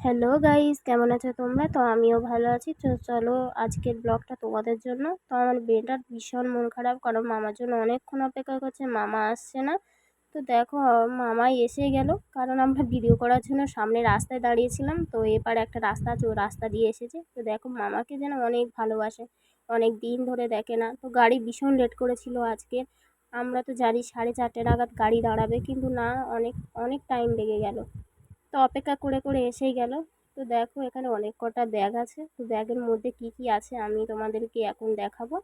Hello guys কেমন আছো তোমরা? তো আমিও ভালো আছি। তো চলো আজকের ব্লগটা তোমাদের জন্য। তো আমার মেয়েটার ভীষণ মন খারাপ, কারণ মামার জন্য অনেকক্ষণ অপেক্ষা করছে, মামা আসছে না। তো দেখো মামাই এসে গেল, কারণ আমরা ভিডিও করার জন্য সামনে রাস্তায় দাঁড়িয়েছিলাম। তো এপার একটা রাস্তা আছে, ও রাস্তা দিয়ে এসেছে। তো দেখো, মামাকে যেন অনেক ভালোবাসে, অনেক দিন ধরে দেখে না। তো গাড়ি ভীষণ লেট করেছিল আজকে। আমরা তো জানি সাড়ে চারটে নাগাদ গাড়ি দাঁড়াবে, কিন্তু না, অনেক অনেক টাইম লেগে গেল। তো অপেক্ষা করে করে এসেই গেল। তো দেখো এখানে অনেক কটা ব্যাগ আছে। তো ব্যাগের মধ্যে কি কি আছে আমি তোমাদেরকে এখন দেখাবো।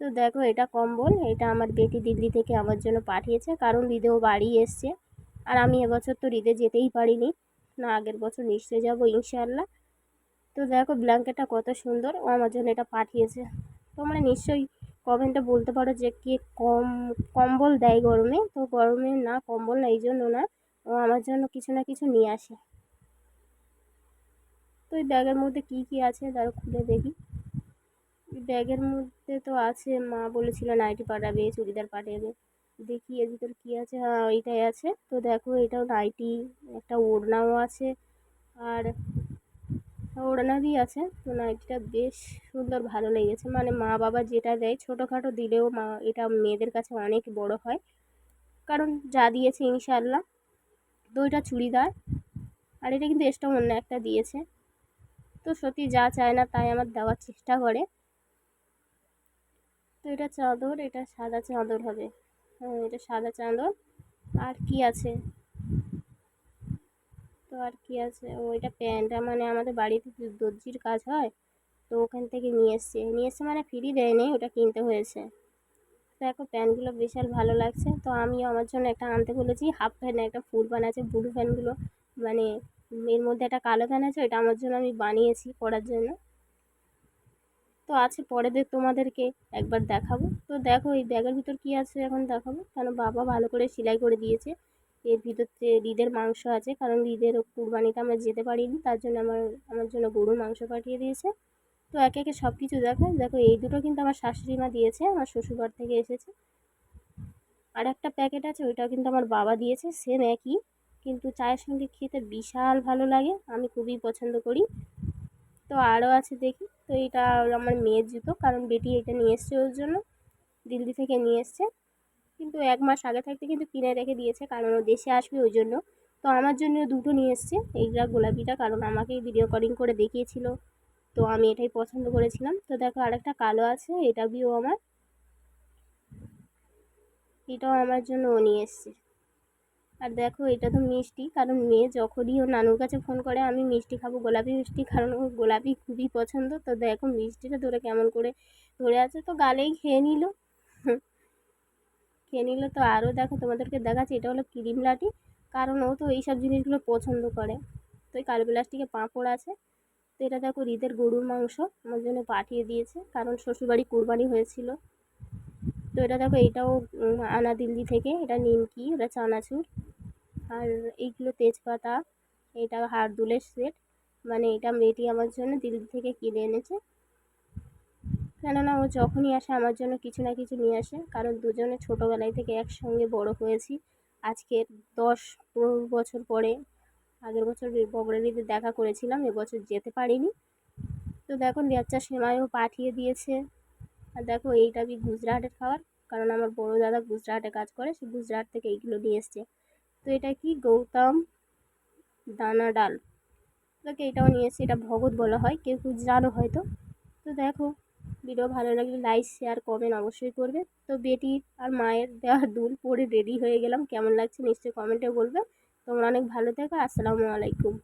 তো দেখো এটা কম্বল, এটা আমার বেটি দিল্লি থেকে আমার জন্য পাঠিয়েছে, কারণ ঈদেও বাড়ি এসছে। আর আমি এবছর তো ঈদে যেতেই পারিনি, না আগের বছর নিশ্চয়ই যাব ইনশাল্লাহ তো দেখো ব্ল্যাঙ্কেটটা কত সুন্দর, ও আমার জন্য এটা পাঠিয়েছে। তোমরা নিশ্চয়ই কমেন্টে বলতে পারো যে কে কম, কম্বল দেয় গরমে। তো গরমে না কম্বল না এই জন্য না ও আমার জন্য কিছু না কিছু নিয়ে আসে। তো ওই ব্যাগের মধ্যে কী কী আছে? তারা খুলে দেখি। ব্যাগের মধ্যে তো আছে, মা বলেছিল নাইটি পাঠাবে, চুড়িদার পাঠাবে। দেখি এর ভিতর কী আছে? হ্যাঁ ওইটাই আছে। তো দেখো, এটাও নাইটি, একটা ওড়নাও আছে। আর ওড়নাবি আছে। তো নাইটিটা বেশ সুন্দর, ভালো লেগেছে। মানে মা বাবা যেটা দেয়, ছোটোখাটো দিলেও মা, এটা মেয়েদের কাছে অনেক বড় হয়। কারণ যা দিয়েছে ইনশাল্লাহ তো ওইটা চুড়িদার। আর এটা কিন্তু এক্সট্রা অন্য একটা দিয়েছে। তো সত্যি যা চায় না তাই আমার দেওয়ার চেষ্টা করে। তো এটা চাদর, এটা সাদা চাদর হবে। হ্যাঁ এটা সাদা চাদর। আর কি আছে? তো আর কি আছে? ও, এটা প্যান্টটা মানে আমাদের বাড়িতে দর্জির কাজ হয়। তো ওখান থেকে নিয়ে এসছে। নিয়ে এসছে মানে ফ্রি দেয়নি, ওটা কিনতে হয়েছে। দেখো প্যান্টগুলো বিশাল ভালো লাগছে। তো আমিও আমার জন্য একটা আনতে বলেছি। হাফ প্যান্ট একটা ফুল প্যান্ট আছে ব্লু প্যান্টগুলো মানে এর মধ্যে একটা কালো প্যান্ট আছে, ওইটা আমার জন্য আমি বানিয়েছি পরার জন্য। তো আছে, পরে দেখ তোমাদেরকে একবার দেখাবো। তো দেখো এই ব্যাগের ভিতর কী আছে এখন দেখাবো। কেন বাবা ভালো করে সেলাই করে দিয়েছে। এর ভিতর ঈদের মাংস আছে, কারণ ঈদের কুরবানিতে আমরা যেতে পারিনি, তার জন্য আমার আমার জন্য গরুর মাংস পাঠিয়ে দিয়েছে। তো একে একে সব কিছু দেখায় দেখো, এই দুটো কিন্তু আমার শাশুড়ি মা দিয়েছে, আমার শ্বশুরবাড়ি থেকে এসেছে। আর একটা প্যাকেট আছে, ওইটাও কিন্তু আমার বাবা দিয়েছে সেম একই। কিন্তু চায়ের সঙ্গে খেতে বিশাল ভালো লাগে, আমি খুবই পছন্দ করি। তো আরও আছে দেখি, তো এটা আমার মেয়ের জুতো, কারণ বেটি এটা নিয়ে এসছে ওর জন্য, দিল্লি থেকে নিয়ে এসছে। কিন্তু এক মাস আগে থাকতে কিন্তু কিনে রেখে দিয়েছে, কারণ ও দেশে আসবে ওই জন্য। তো আমার জন্য দুটো নিয়ে এসছে এইটা গোলাপিটা, কারণ আমাকেই ভিডিও কলিং করে দেখিয়েছিল। তো আমি এটাই পছন্দ করেছিলাম। তো দেখো আরেকটা কালো আছে এটা বিও আমার। এটাও আমার জন্য ও নিয়ে এসছে। আর দেখো, এটা তো মিষ্টি, কারণ মেয়ে যখনই ও নানুর কাছে ফোন করে, আমি মিষ্টি খাব, গোলাপি মিষ্টি, কারণ ও গোলাপি খুবই পছন্দ। তো দেখো, মিষ্টিটা ধরে কেমন করে ধরে আছে, তো গালেই খেয়ে নিল। খেয়ে নিল তো আরও দেখো তোমাদেরকে দেখাচ্ছি, এটা হলো ক্রিম লাটি কারণ ও তো এইসব জিনিসগুলো পছন্দ করে। তো এই কালো প্লাস্টিকে পাঁপড় আছে। তো এটা দেখো ঈদের গরুর মাংস, আমার জন্য পাঠিয়ে দিয়েছে, কারণ শ্বশুরবাড়ি কুরবানি হয়েছিল। তো এটা দেখো এটাও আনা দিল্লি থেকে, এটা নিমকি এটা চানাচুর। আর এইগুলো তেজপাতা, এটা হাড় দুলের সেট মানে এটা মেয়েটি আমার জন্য দিল্লি থেকে কিনে এনেছে। কেননা ও যখনই আসে আমার জন্য কিছু না কিছু নিয়ে আসে, কারণ দুজনে ছোটোবেলায় থেকে একসঙ্গে বড় হয়েছি। আজকের দশ পনেরো বছর পরে আগের বছর বগরের ঈদে দেখা করেছিলাম, এবছর যেতে পারিনি। তো দেখো লেচ্চা সেমাইও পাঠিয়ে দিয়েছে। আর দেখো, এইটা বি গুজরাটের খাবার, কারণ আমার বড় দাদা গুজরাটে কাজ করে, সে গুজরাট থেকে এইগুলো নিয়ে এসছে। তো এটা কি? গৌতম দানা ডাল। তোকে এটাও নিয়ে এসছে, এটা ভগৎ বলা হয়, কেউ কেউ জানো হয়তো। তো দেখো, ভিডিও ভালো লাগলে লাইক, শেয়ার কমেন্ট অবশ্যই করবে। তো বেটি আর মায়ের দেওয়া দুল পরে রেডি হয়ে গেলাম, কেমন লাগছে নিশ্চয়ই কমেন্টে বলবে। তোমরা অনেক ভালো থেকো আসসালামু আলাইকুম।